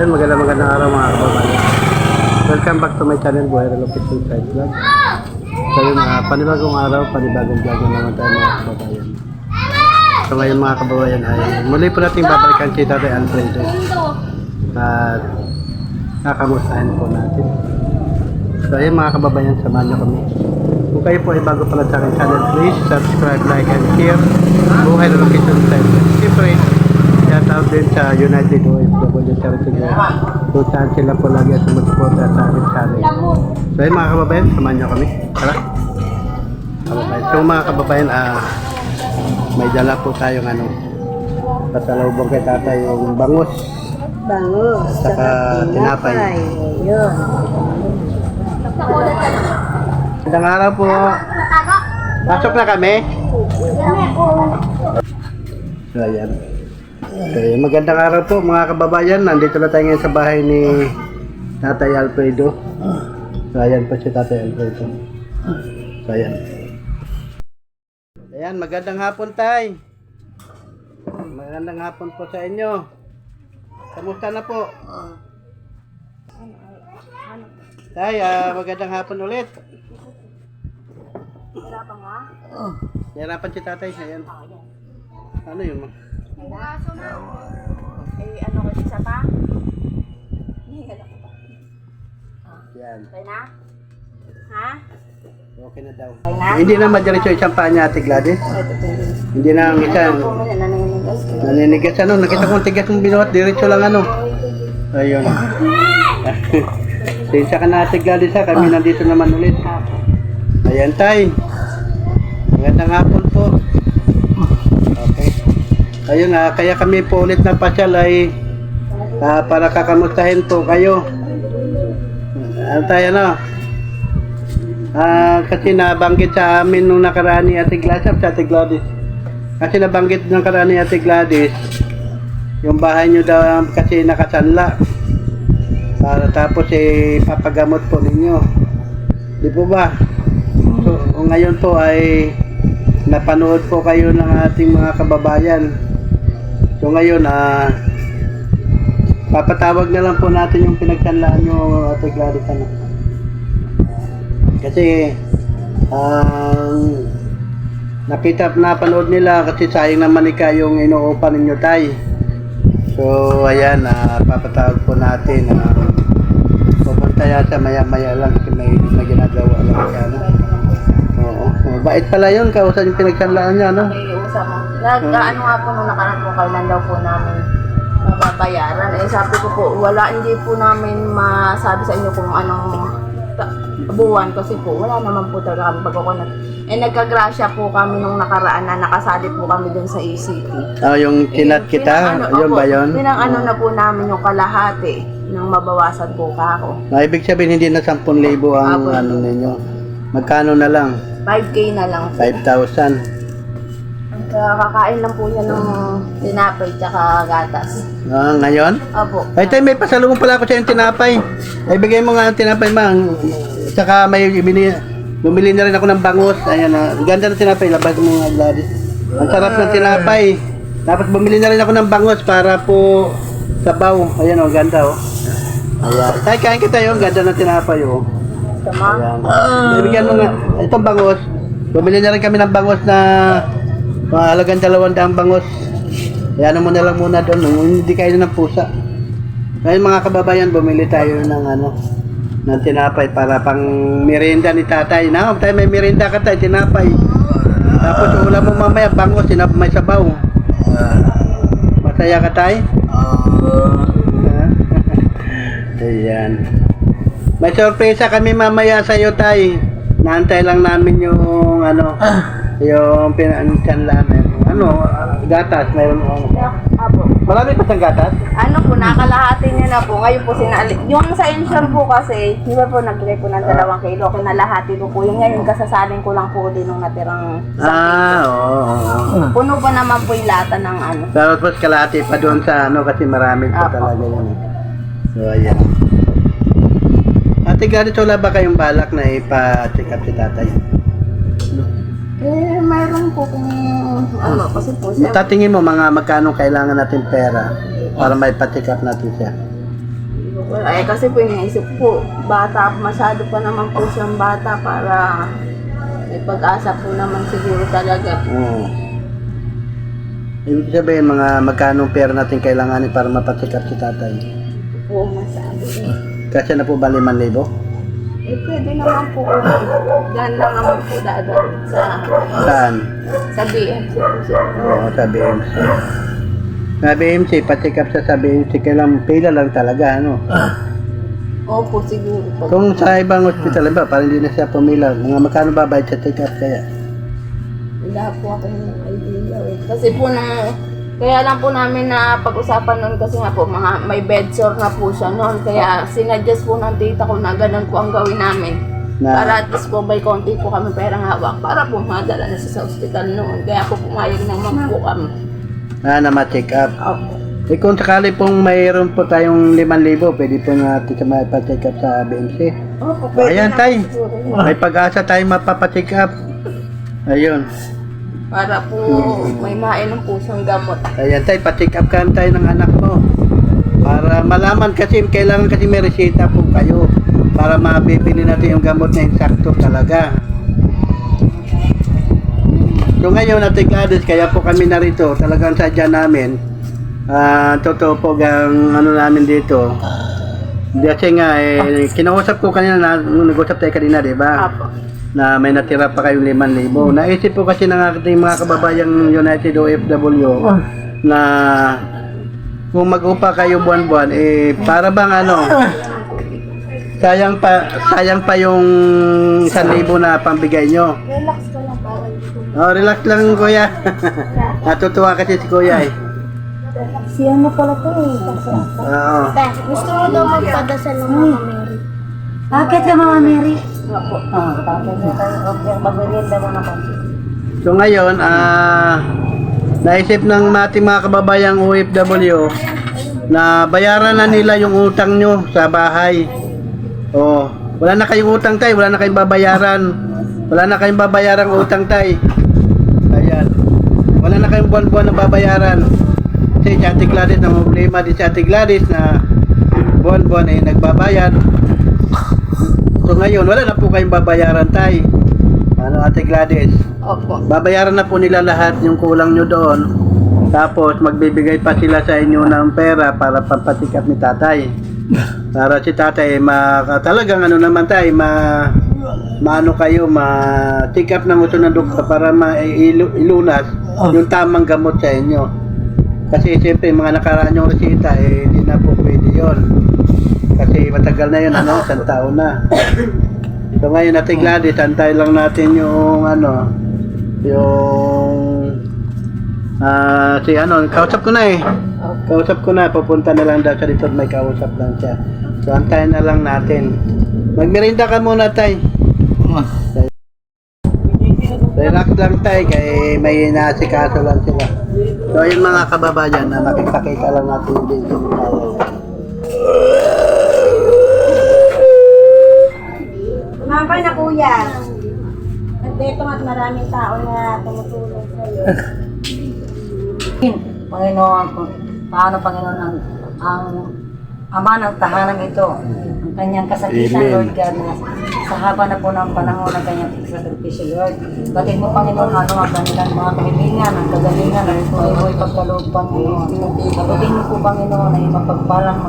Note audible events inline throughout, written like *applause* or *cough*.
Ayun, maganda magandang araw mga kababayan. Welcome back to my channel, Buhay Relocate to Side Vlog. So yun, uh, panibagong araw, panibagong vlog na naman tayo mga kababayan. So ngayon mga kababayan ay muli po natin babalikan si Tatay Alfredo. At kakamustahin po natin. So ayun mga kababayan, samahan niyo kami. Kung kayo po ay bago pala sa aking channel, please subscribe, like, and share. Buhay Relocate to Side Vlog. Siyempre, shout out din sa United OFW Group. Kung saan sila po lagi at sumusuporta sa aking channel. So ayun mga kababayan, samahan niyo kami. Tara. Kababayan. So mga kababayan, ah, may dala po tayong ano, pasalubong kay tatay yung bangus. Bangus. Saka tinapay. Yun. Magandang araw po. Pasok na kami. So, ayan. Okay, magandang araw po mga kababayan. Nandito na tayo ngayon sa bahay ni Tatay Alfredo. So, ayan po si Tatay Alfredo. So, ayan. Ayan, magandang hapon, Tay. Magandang hapon po sa inyo. Kamusta na po? Tay, ah, magandang hapon ulit. Pa nga? Nahirapan si tatay. Ayan. Ano yun? Ma? Aso na. Eh, ano kasi isa pa? Hihala ko ba? Yan. Okay na? Ha? Okay na daw. Okay na? Hindi na madiretso isang paa niya, Ate Gladys. Hindi na ang isa. Naninigas. Ano. Nakita ko ang tigas ng binuhat. Diretso lang ano. Ayun. *laughs* Sensya ka na, Ate Gladys ha. Kami nandito naman ulit. Ayan, tay. Magandang hapon. Ayun ah, kaya kami po ulit na pasyal ay ah, para kakamustahin po kayo. Ano tayo no? Ah, kasi nabanggit sa amin nung nakaraan ni Ate Gladys, sa Ate Gladys. Kasi nabanggit nung nakaraan ni Ate Gladys, yung bahay nyo daw kasi nakasanla. Para tapos eh, papagamot po ninyo. Di po ba? So, ngayon po ay napanood po kayo ng ating mga kababayan. So ngayon, ah, papatawag na lang po natin yung pinagsanlaan nyo, Ate Gladys. Ano? Kasi, ang nakita napanood nila kasi sayang naman ika yung inuupa ninyo tay. So, ayan, ah, papatawag po natin. Uh, pupunta yata maya-maya lang kasi may, may ginagawa lang siya. No? Oo. Mabait pala yun, kausap yung pinagsanlaan niya, no? May usap. Nag, ano nga po nung nakaraan po, kailan daw po namin mababayaran. Eh, sabi ko po, wala, hindi po namin masabi sa inyo kung anong buwan kasi po, wala naman po talaga kami pagkukunat. Eh, nagkagrasya po kami nung nakaraan na nakasali po kami dun sa ECT. Ah, yung chinat Eh, kita, pinang- ano, yun ba yun? Pinang ano na po namin yung kalahati nang mabawasan po ka ako. Ah, ibig sabihin hindi na 10,000 ang Apo. ano ninyo. Magkano na lang? 5K na lang po. 5,000. Ang Kakain lang po yan ng tinapay tsaka gatas. Ah, ngayon? Opo. Ay, tayo may pasalubong pala ako sa yung tinapay. Ay, bigay mo nga ang tinapay, mang. Saka may bini, bumili na rin ako ng bangus. Ayan, ah. Ang ganda ng tinapay. Labas mo nga, Gladys. Ang sarap ng tinapay. Tapos bumili na rin ako ng bangus para po sabaw. Ayan, oh, ganda, oh. Ayan. Tay, kain kita yun. Ganda ng tinapay, oh. Tama? Ayan. Bibigyan mo nga. Itong bangus. Bumili na rin kami ng bangus na mahalagang dalawang daang bangus. Ayan mo na lang muna doon. nung Hindi kayo ng pusa. Ngayon mga kababayan, bumili tayo ng ano ng tinapay para pang merienda ni tatay. Na, tayo may merienda ka tayo, tinapay. Tapos ulam mo mamaya, bangus, tinap may sabaw. Masaya ka tayo? Ha? *laughs* Ayan. May sorpresa kami mamaya sa iyo, Tay. Naantay lang namin yung ano, yung pinansan namin. Ano, gatas, mayroon ano. Apo. Marami pa siyang gatas? Ano po, nakalahati niya na po. Ngayon po sinali. Yung sa Ensyam po kasi, di ba po nagbigay po ng dalawang kilo, kinalahati ko po. Yung ngayon kasasalin ko lang po din nung natirang Ah, oo. oo. Puno pa naman po yung lata ng ano. Tapos kalahati pa doon sa ano kasi marami pa Apo. talaga yun. eh. So, ayan. Ate, ganito wala ba kayong balak na ipa-check up si tatay? Eh, mayroon po kung ano, kasi po siya. Tatingin mo mga magkano kailangan natin pera para may up natin siya. Wala, eh, kasi po iniisip po, bata, masyado pa naman po siyang bata para may pag-asa po naman siguro talaga. Oo. Ibig sabihin, mga magkano pera natin kailanganin para mapacheck up si tatay? Po masabi. Kasi na po ba 5,000? Eh, pwede naman po. Yan lang naman po dadaan sa, Saan? sa BMC po siya. Oo, sa BMC. Sa BMC, pacheck up sa sa BMC, kailang pila lang talaga, ano? Opo, siguro. Pag, Kung sa ibang hospital, ba, parang hindi na siya pumila. Mga magkano ba bayad sa check up kaya? wala po akong idea eh. Kasi po nung, kaya lang po namin na pag-usapan noon kasi nga po mga, may bed sore na po siya noon. Kaya sinadjust po ng tita ko na ganun po ang gawin namin. Na, Para at least po may konti po kami perang hawak para po madala na siya sa ospital noon. Kaya po pumayag naman po kami. na, na ma-check up. Opo. Eh kung sakali pong mayroon po tayong 5,000, pwede po natin sa mapacheck up sa BMC. Opo, Ayan, naman tay. May pag-asa tayong mapapacheck up. Ayun. Para po may mainom po siyang gamot. Ayan tayo, pa-check up ka tayo ng anak mo. Para malaman kasi, kailangan kasi may resita po kayo. Para mabibili natin yung gamot na insakto talaga. So ngayon, Ate Gladys, kaya po kami narito. Talagang sadya namin. Ah, totoo po ang ano namin dito. Kasi nga, eh, kinausap ko kanina, na, nag-usap tayo kanina, di ba? Apo. Na may natira pa kayong 5,000. Naisip po kasi ng ating mga kababayang United OFW na kung mag-upa kayo buwan-buwan, eh, para bang ano, sayang pa, sayang pa yung 1,000 na pambigay nyo. Relax ka lang para Oh, relax lang kuya. *laughs* Natutuwa kasi si kuya eh. Si ano pala to eh. Oo. Gusto mo daw magpadasal ng mga Mary. Bakit ka Mama Mary? Opo. Ah, tayo? Okay, magmerienda mo na konti. So ngayon, ah, naisip ng ating mga kababayang OFW na bayaran na nila yung utang nyo sa bahay. Oh, wala na kayong utang tay, wala na kayong babayaran. Wala na kayong babayarang utang tay. Ayan. Wala na kayong buwan-buwan na babayaran. Kasi si Ate Gladys na problema din si Ate Gladys na buwan-buwan ay nagbabayad. So ngayon, wala na po kayong babayaran tay. Ano Ate Gladys? Opo. babayaran na po nila lahat yung kulang nyo doon. Tapos magbibigay pa sila sa inyo ng pera para pampatikat ni tatay. *laughs* Para si tatay ma talagang ano naman tay ma maano kayo ma check up ng uso ng doktor para mailu- ilunas yung tamang gamot sa inyo. Kasi siyempre mga nakaraan yung resita eh hindi na po pwede yun. Kasi matagal na yun ano, isang taon na. So ngayon natin Gladys, antay lang natin yung ano, yung ah si ano, kausap ko na eh. Kausap ko na, pupunta na lang daw sa dito, may kausap lang siya. So antayin na lang natin. Magmerinda ka muna tay. Relax lang tay, kay may inaasikaso lang sila. So yun mga kababayan, na makikita lang natin yung video Mama na kuya. At dito at maraming tao na tumutulong sa iyo. Panginoon, paano Panginoon ang, ang ama ng tahanan ito, ang kanyang kasakitan, Amen. Lord God, na sa haba na po ng panahon ng kanyang sakripisyo, Lord. Batid mo, Panginoon, ano ang kanilang mga kahilingan, ang kagalingan, ang buhay-buhay pagkaloob, Panginoon. Batid mo po, Panginoon, ay mapagpalang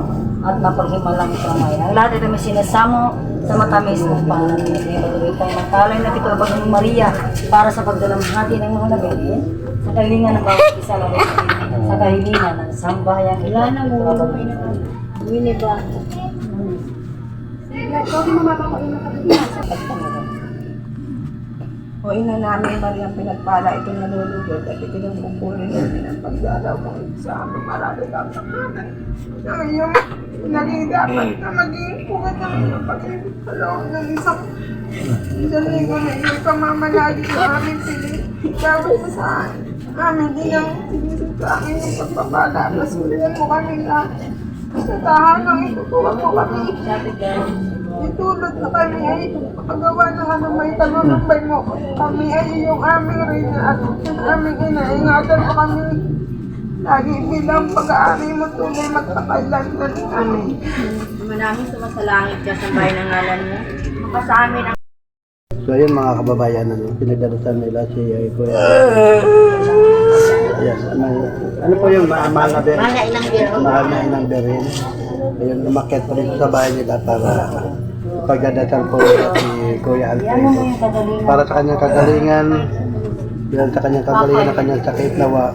at mapaghimalang kamay. Ang lahat ito may sinasamo sa matamis mo, Panginoon. Tayong magtalay na ito, Bagong Maria, para sa pagdalamhati ng mga nabigyan sa kahilingan ng bawat isa, Lord. Sa kahilingan ng sambahayan. Wala na mo, Winnie ba? O ina namin Maria pinagpala ito nalulugod at itinumpupunin namin ang pagdalaw mo sa aming marami kang. Na iyong naging dapat na maging pugat ng pag-ibig sa loob ng isang isang linggo na iyong pamamalagi sa aming piling. Gawin mo sa aming inang sinisip sa amin yung pagpapala. Pasulihan mo kami lahat. Sa tahanang itutuwag mo kami. Itulot na kami ay paggawa ng ano may tanunumbay mo. Kami ay iyong aming reyna at ang aming ina. Ingatan mo kami. Lagi bilang pag-aari mo tunay magpakailangan. Amen. Ama namin sumasalangit ka sa bayan ng ngalan mo. Mapasa amin ang So ayun mga kababayan, ano, pinagdarusan nila si uh, Kuya. Ayan, ano, ano po yung ma- na berin? Na ilang. Mahal na inang berin. Ayun, umakit pa rin sa bahay nila para pagdadasal po si Kuya Alfredo. Para sa kanyang kagalingan, yan sa kanyang kagalingan ng kanyang sakit nawa.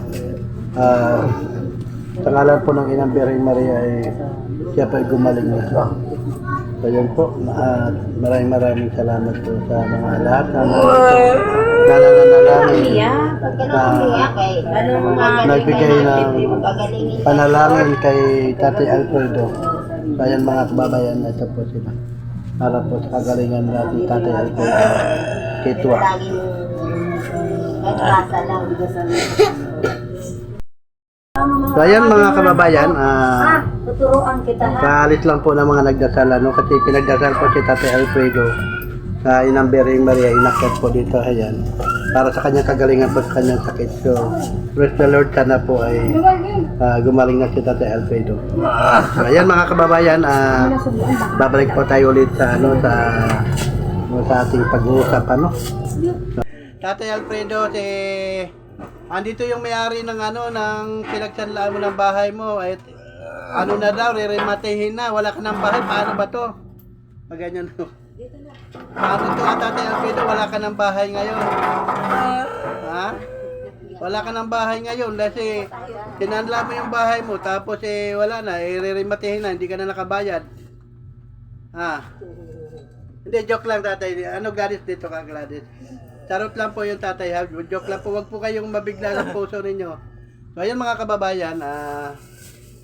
Ah sa ngalan po ng inang Berin Maria ay siya po ay gumaling na. So yun po, ah, maraming maraming salamat po sa mga lahat na nananalangin na Ano mga nagbigay ng panalangin kay Tati Alfredo. So ayan mga kababayan, ito po sila. Para po sa kagalingan natin Tati Alfredo. Kitwa. *laughs* So ayan mga kababayan, ah, Tuturuan kita ha. Kaalis lang po ng mga nagdasal ano? Kasi pinagdasal po si Tate Alfredo sa inang Bering Maria inakyat po dito ayan. Para sa kanyang kagalingan po sa kanyang sakit. So praise the Lord sana po ay ah, gumaling na si Tate Alfredo. So, ayan mga kababayan ah, babalik po tayo ulit sa ano sa sa ating pag-uusap ano? Tate Alfredo si andito yung may-ari ng ano ng pinagsanlaan mo ng bahay mo at ano na daw, rerematehin na, wala ka ng bahay, paano ba to? Pag ganyan no. Paano to, Tate Alfredo, wala ka ng bahay ngayon? Ha? Wala ka ng bahay ngayon kasi tinanla mo yung bahay mo tapos eh wala na, eh rerematehin na, hindi ka na nakabayad. Ha? Hindi, joke lang tatay. Ano Gladys dito ka Gladys? Charot lang po yung tatay ha. Joke lang po. Huwag po kayong mabigla ng puso ninyo. So ayan mga kababayan, ah...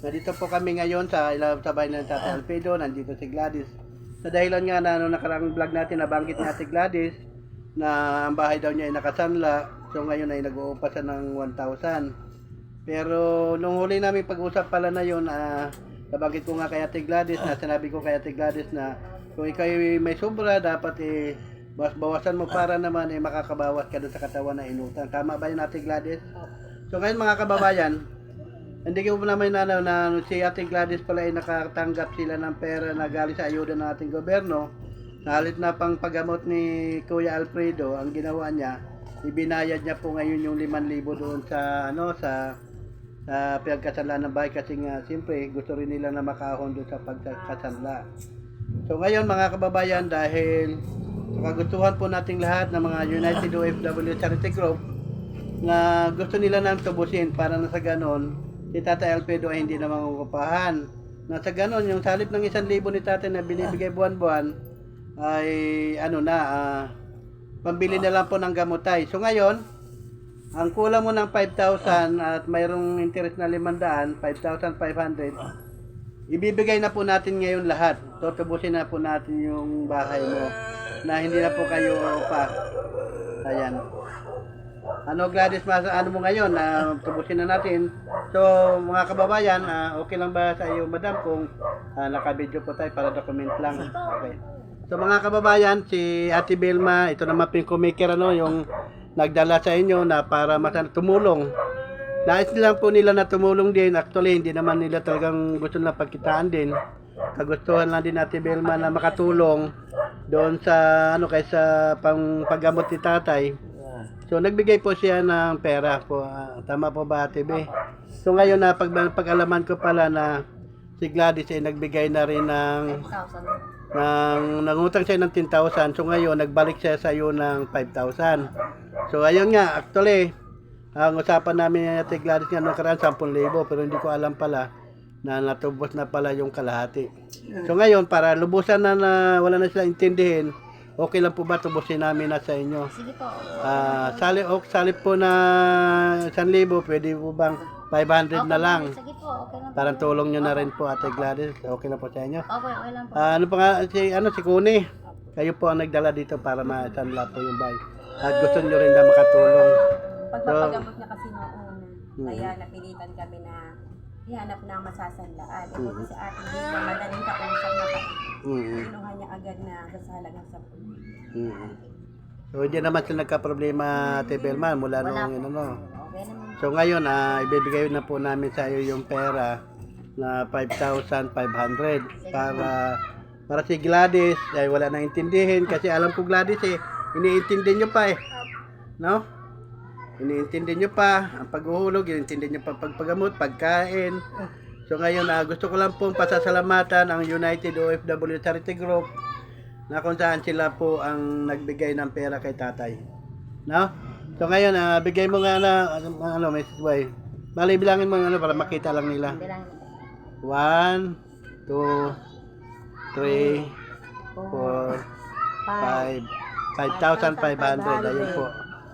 Nandito po kami ngayon sa ilaw sa bahay ng Tata Alfredo, nandito si Gladys. Sa dahilan nga na nung nakarang vlog natin, nabanggit niya si Gladys na ang bahay daw niya ay nakasanla. So ngayon ay nag-uupa siya ng 1,000. Pero nung huli namin pag-usap pala na yun, ah, nabanggit ko nga kay Ate Gladys na sinabi ko kay Ate Gladys na kung ikaw ay may sobra, dapat eh, bawas bawasan mo para naman eh, makakabawas ka doon sa katawan na inutang. Tama ba yun Ate Gladys? So ngayon mga kababayan, hindi ko po naman na, na si Ate Gladys pala ay nakatanggap sila ng pera na galing sa ayuda ng ating gobyerno. Nahalit na pang paggamot ni Kuya Alfredo, ang ginawa niya, ibinayad niya po ngayon yung 5,000 doon sa ano sa sa pinagkasanla ng bahay kasi nga siyempre gusto rin nila na makahon doon sa pagkasanla. So ngayon mga kababayan dahil kagustuhan po nating lahat ng mga United OFW Charity Group na gusto nila nang tubusin para na sa ganon si Tata Alfredo ay hindi na mangungupahan. Na sa ganon, yung salip ng isang libo ni Tata na binibigay buwan-buwan ay ano na, ah, pambili na lang po ng gamotay. So ngayon, ang kulang mo ng 5,000 at mayroong interest na 500, 5,500, ibibigay na po natin ngayon lahat. Tutubusin na po natin yung bahay mo na hindi na po kayo pa. Ayan. Ano Gladys, mas ano mo ngayon na tubusin na natin. So mga kababayan, ah, okay lang ba sa iyo madam kung uh, naka-video po tayo para document lang. Okay. So mga kababayan, si Ate Vilma, ito naman po yung ano, yung nagdala sa inyo na para mas tumulong. Nais lang po nila na tumulong din. Actually, hindi naman nila talagang gusto na pagkitaan din. Kagustuhan lang din Ate Vilma na makatulong doon sa ano kaysa pang paggamot ni tatay. So nagbigay po siya ng pera po. Ah, tama po ba Ate B? So ngayon na pag pag-alaman ko pala na si Gladys ay nagbigay na rin ng ng nangutang siya ng 10,000. So ngayon nagbalik siya sa iyo ng 5,000. So ayun nga actually ang usapan namin ni Ate Gladys nga nung karaan 10,000 pero hindi ko alam pala na natubos na pala yung kalahati. So ngayon para lubusan na na wala na sila intindihin, okay lang po ba tubusin namin na sa inyo? Sige po. Ah, sali ok salip po na 1,000, pwede po bang 500 na lang? Sige po, okay lang po. Parang tulong nyo na rin po Ate Gladys. Okay na po sa inyo. Okay, okay lang po. Ah, ano pa nga si ano si Kuni? Kayo po ang nagdala dito para ma-sanla po yung bahay. At gusto nyo rin na makatulong. Pagpapagamot niya kasi noong una. Mm. Kaya napilitan kami na ihanap na ang masasanlaan. Mm. si ate Gina, madaling kausap na. Mm. Kinuha niya agad na sa halagang sa Mm. So hindi naman sila nagka-problema Ate Belma mula nung yun ano. So ngayon, ah, ibibigay na po namin sa iyo yung pera na 5,500 para para si Gladys ay wala na intindihin kasi alam ko Gladys eh iniintindi nyo pa eh no iniintindi nyo pa ang paghuhulog iniintindi nyo pa ang pagpagamot pagkain so ngayon ah, gusto ko lang pong pasasalamatan ang United OFW Charity Group na kung saan sila po ang nagbigay ng pera kay tatay no so ngayon ah, bigay mo nga na ano, ano Mrs. Boy Bali, bilangin mo ano para makita lang nila. One, two, three, four, five, five thousand five hundred. Ayun po.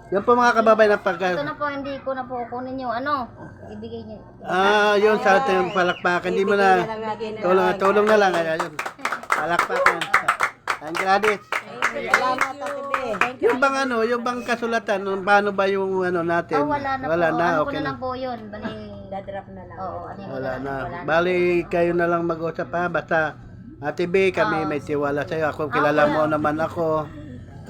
Yan po mga kababay na Ito pagka... na po, hindi ko na po kunin yung ano. Ibigay niyo. Ah, yun sa ating palakpakan. Hindi mo na... Tulong, tulong na lang. Ayun. Palakpakan. Ang Gladys. Salamat, Ate Be. Yung bang ano, yung bang kasulatan, nung paano ba yung ano natin? Oh, wala na Wala po. na, ano ko okay na na. lang po yun. Bali, dadrap na lang. Oo, ano yung Wala na. Wala na. Bali, kayo na lang mag-usap ha. Basta, Ate B, kami may tiwala sa'yo. Ako, kilala mo naman ako.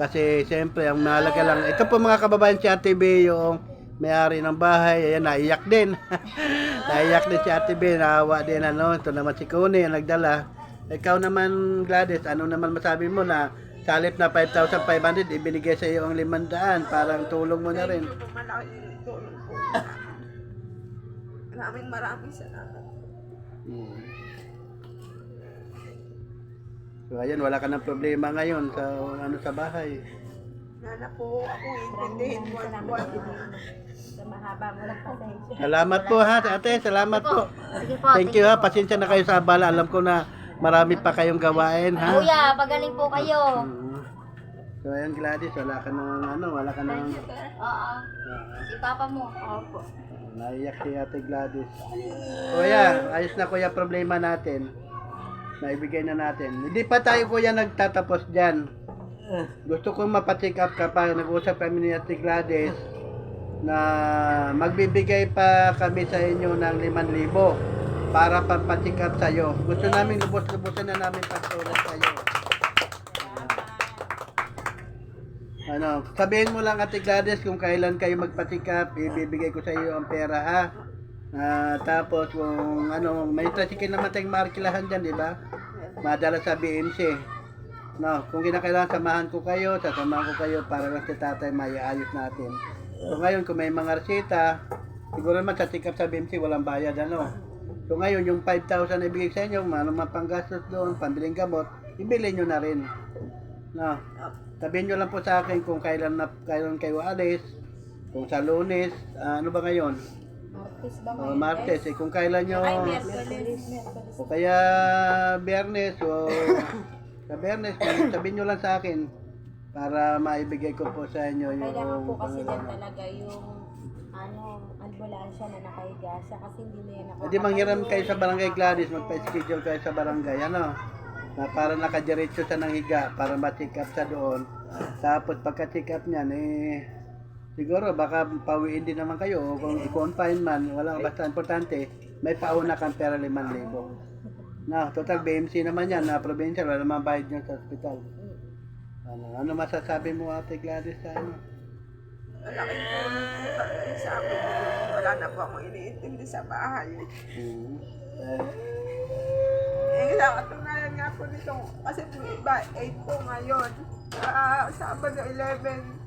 Kasi, siyempre, ang mahalaga lang. Ito po mga kababayan si Ate B, yung may-ari ng bahay. Ayan, naiyak din. *laughs* naiyak din si Ate B. Naawa din, ano. Ito naman si Kuni, ang nagdala. Ikaw naman, Gladys, ano naman masabi mo na sa halip na 5,500, ibinigay sa iyo ang 500. Parang tulong mo na rin. Ito po malaki yung tulong po. *laughs* Maraming maraming salamat. Hmm. So ayan, wala ka ng problema ngayon sa ano sa bahay. Sana po ako intindihin mo at buwan. Sa mahaba mo lang pasensya. Salamat po ha, ate. Salamat po. Sige po. Thank you ha. Pasensya na kayo sa abala. Alam ko na marami pa kayong gawain ha. Kuya, pagaling po kayo. So ayan Gladys, wala ka ng ano, wala ka ng Oo. Si papa mo. Opo. naiyak si ate Gladys. Kuya, ayos na kuya problema natin. Naibigay na natin. Hindi pa tayo kuya nagtatapos dyan. Gusto ko mapacheck up ka pa. Nag-usap kami ni ate Gladys na magbibigay pa kami sa inyo ng 5,000 para pampacheck up sa'yo. Gusto namin lubos-lubosan na namin pagtulong sa'yo. Ano, sabihin mo lang Ate Gladys kung kailan kayo magpa-check up, ibibigay ko sa iyo ang pera ha. Ah, tapos kung ano, may tricycle naman tayong markilahan dyan, di ba? Madala sa BMC. No, kung kinakailangan samahan ko kayo, sasamahan ko kayo para lang si tatay maiayos natin. So ngayon, kung may mga resita, siguro naman sa up sa BMC, walang bayad ano. So ngayon, yung 5,000 na ibigay sa inyo, ano man panggastos doon, pambiling gamot, ibili nyo na rin. No. Sabihin nyo lang po sa akin kung kailan na kailan kayo alis. Kung sa lunes, ah, ano ba ngayon? Martis ba O Martes, eh, kung kailan nyo... O kaya Biyernes o *laughs* sa Biyernes, sabihin nyo lang sa akin para maibigay ko po sa inyo yung... Kailangan po kasi dyan talaga yung ano, ambulansya na nakahiga siya kasi hindi na yan nakakatayo. Hindi manghiram kayo sa barangay Gladys, magpa-schedule kayo sa barangay, ano? Na para nakadiretso sa nang higa, para ma-check up sa doon. Tapos pagka-check up niyan, eh, siguro baka pawiin din naman kayo. O kung i-confine man, wala basta importante, may pauna kang pera 5,000. Na, total BMC naman yan, na provincial, wala naman bayad niya sa hospital. Ano, ano masasabi mo ate Gladys sa ano? Malaking tulong po sa akin. Wala na po akong iniintindi sa bahay. Hmm. Eh, Eh, sa katunayan nga po nito, kasi po iba, 8 po ngayon. Sa Sabado 11,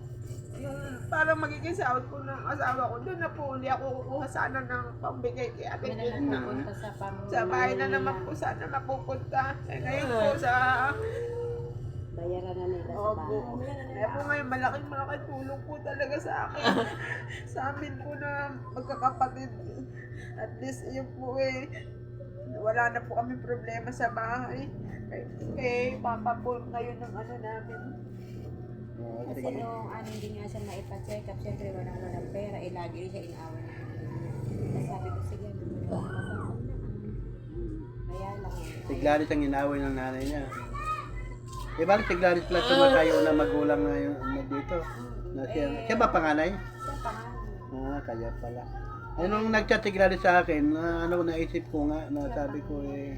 yung parang magiging sahod po ng asawa ko, doon na po uli ako kukuha sana ng pambigay kay ate Gina. sa pamilya. Sa bahay na naman po sana mapupunta. Eh, ngayon po sa Bayaran na nila Opo. Kaya po ngayon, malaking malaking tulong po talaga sa akin. *laughs* sa amin po na magkakapatid. At least yun po eh, wala na po kami problema sa bahay. Kay, kay Papa po ngayon ng ano namin. Kasi nung ano, hindi nga siya maipa-check up, syempre walang walang pera, eh lagi rin siya inawa na. Tapos sabi ko, sige, ano na. Kaya lang, ang inaway ng nanay niya. Di ba si Gladys pala tumatayo na magulang na yung na dito? Na siya, siya ba panganay? siya pa nga. Ah, kaya pala. Ay, nung nag-chat si Gladys sa akin, na, ano, naisip ko nga, na sabi ko eh,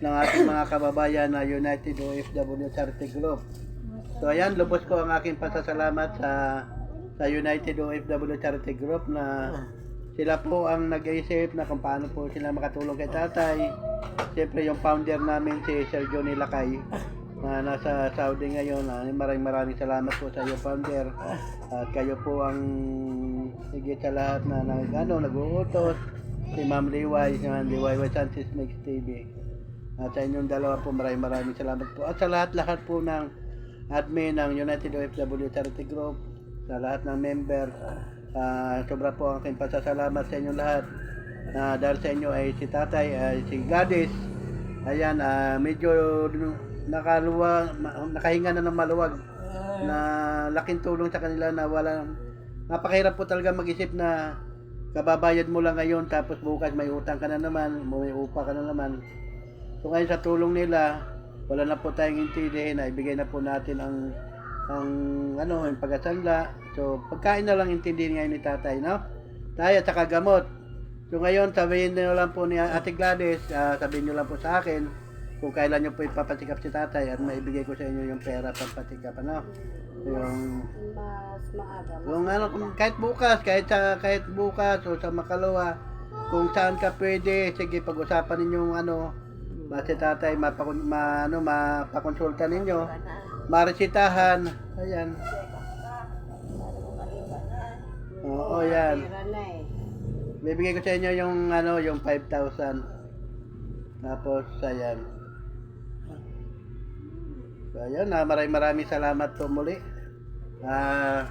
Ng ating mga kababayan na United OFW Charity Group. So ayan, lubos ko ang aking pasasalamat sa sa United OFW Charity Group na sila po ang nag-iisip na kung paano po sila makatulong kay tatay. Siyempre yung founder namin si Sir Johnny Lakay na nasa Saudi ngayon. Ah, maraming maraming salamat po sa iyo founder. At kayo po ang higit sa lahat na nag, ano, nag-uutos. Si Ma'am Liway, si Ma'am Liway Way Sanchez Mix TV. At sa inyong dalawa po maraming maraming salamat po. At sa lahat-lahat po ng admin ng United OFW Charity Group, sa lahat ng member, ah, sobra po ang aking pasasalamat sa inyong lahat. Na dahil sa inyo ay si tatay, ay si Gladys, ayan, ah, medyo nakaluwag, ma- nakahinga na ng maluwag na laking tulong sa kanila na walang napakahirap po talaga mag-isip na kababayad mo lang ngayon tapos bukas may utang ka na naman, may upa ka na naman. So ngayon sa tulong nila, wala na po tayong intindihin na ibigay na po natin ang ang ano, yung pagkasanla. So pagkain na lang intindihin ngayon ni tatay, no? Tayo at saka gamot. So ngayon, sabihin nyo lang po ni Ate Gladys, ah, sabihin nyo lang po sa akin kung kailan nyo po ipapatikap si tatay at maibigay ko sa inyo yung pera pampatikap, ano? Yung mas maaga. kung ano, kung kahit bukas, kahit sa kahit bukas o sa Makalawa, kung saan ka pwede, sige pag-usapan ninyong ano, base tatay, mapakon, ma, ano, mapakonsulta ninyo, maresitahan, ayan. Oo, yan. Na eh. Bibigay ko sa inyo yung ano, yung 5,000. Tapos, ayan. So, ayan, ah, maraming maraming salamat po muli. Ah,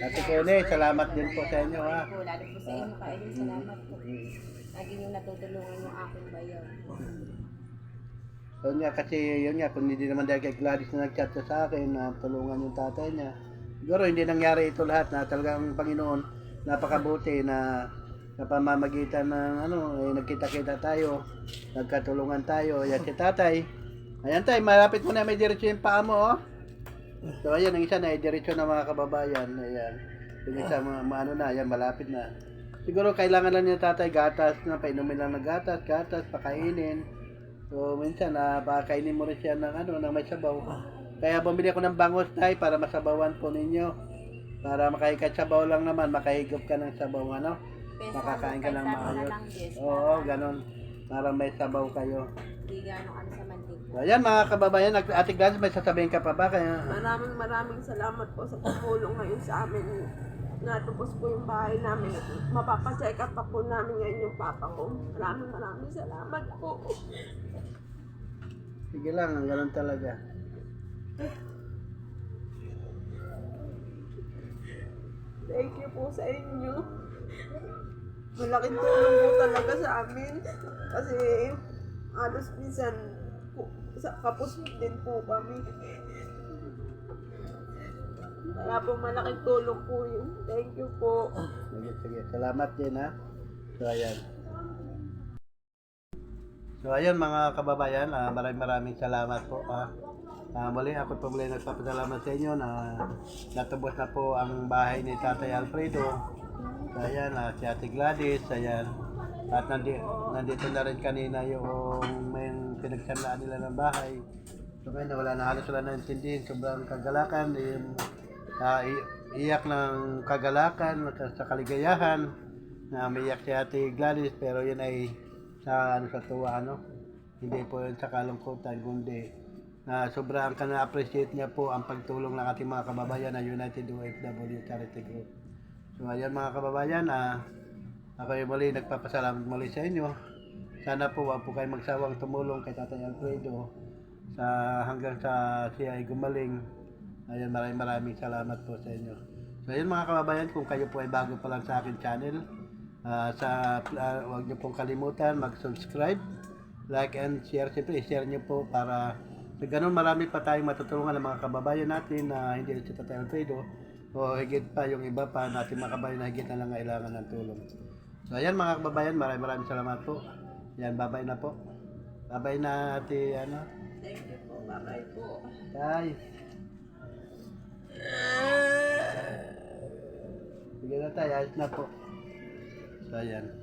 Ate Kone, salamat din po sa inyo ha. Po, lalo po sa inyo kayo din salamat po. Lagi niyo natutulungan yung aking bayaw. Yun nga kasi, yun nga, kung hindi naman dahil kay Gladys na nag-chat sa akin na tulungan yung tatay niya. Siguro hindi nangyari ito lahat na talagang Panginoon napakabuti na sa pamamagitan ng ano, eh, nagkita-kita tayo, nagkatulungan tayo. Yan si tatay. Ayan tay, malapit mo na may diretsyo yung paa mo, oh. So ayan, ang isa na, eh, diretsyo na mga kababayan. Ayan. Yung isa, mga ano na, ayan, malapit na. Siguro kailangan lang niya tatay gatas na painumin lang ng gatas, gatas, pakainin. So minsan na pakainin mo rin siya ng ano, ng may sabaw. Kaya bumili ako ng bangos tay para masabawan po ninyo. Para makahikat sabaw lang naman, makahigop ka ng sabaw ano. Makakain ka ng maayos. Oo, ganon. Para may sabaw kayo. Hindi gano'ng ano sa mantika. So, ayan mga kababayan, Ate Gladys, may sasabihin ka pa ba? Kaya, Maraming maraming salamat po sa tumulong ngayon sa amin. Natupos po yung bahay namin. Mapapacheck up pa po namin ngayon yung papa ko. Maraming maraming salamat po. Sige lang, ang ganon talaga. Thank you po sa inyo. Malaking tulong po talaga sa amin. Kasi halos minsan sa kapos din po kami. Kaya po malaking tulong po yun. Thank you po. Sige, sige. Salamat din ha. So, ayan. So, ayan mga kababayan, ah, maraming maraming salamat po. Ah. Ah, muli ako po muli nagpapasalamat sa inyo na natubos na po ang bahay ni Tatay Alfredo. So, ayan, ah, si Ate Gladys, ayan. At nandi, nandito na rin kanina yung may pinagsanlaan nila ng bahay. So ngayon wala na halos wala na intindihin. Sobrang kagalakan. Yung, i- iyak ng kagalakan sa kaligayahan na umiyak si Ate Gladys pero yun ay sa ano sa tuwa ano hindi po yun sa kalungkutan kundi na sobrang ka na-appreciate niya po ang pagtulong ng ating mga kababayan na United OFW Charity Group. So ayan mga kababayan, ah, ako ay muli nagpapasalamat muli sa inyo. Sana po wag po kayo magsawang tumulong kay Tatay Alfredo sa hanggang sa siya ay gumaling. Ayan, maraming maraming salamat po sa inyo. So ayun mga kababayan, kung kayo po ay bago pa lang sa akin channel, ah, sa ah, huwag niyo pong kalimutan mag-subscribe, like and share. Siyempre, i-share niyo po para sa ganun marami pa tayong matutulungan ng mga kababayan natin na hindi rin si Tatay Alfredo O higit pa yung iba pa natin makabayan na higit na lang kailangan ng tulong. So ayan mga kababayan, maraming maraming salamat po. Yan, babay na po. Babay na ate, ano? Thank you po. Bye-bye po. Tay. Sige na tayo, ayos na po. So ayan.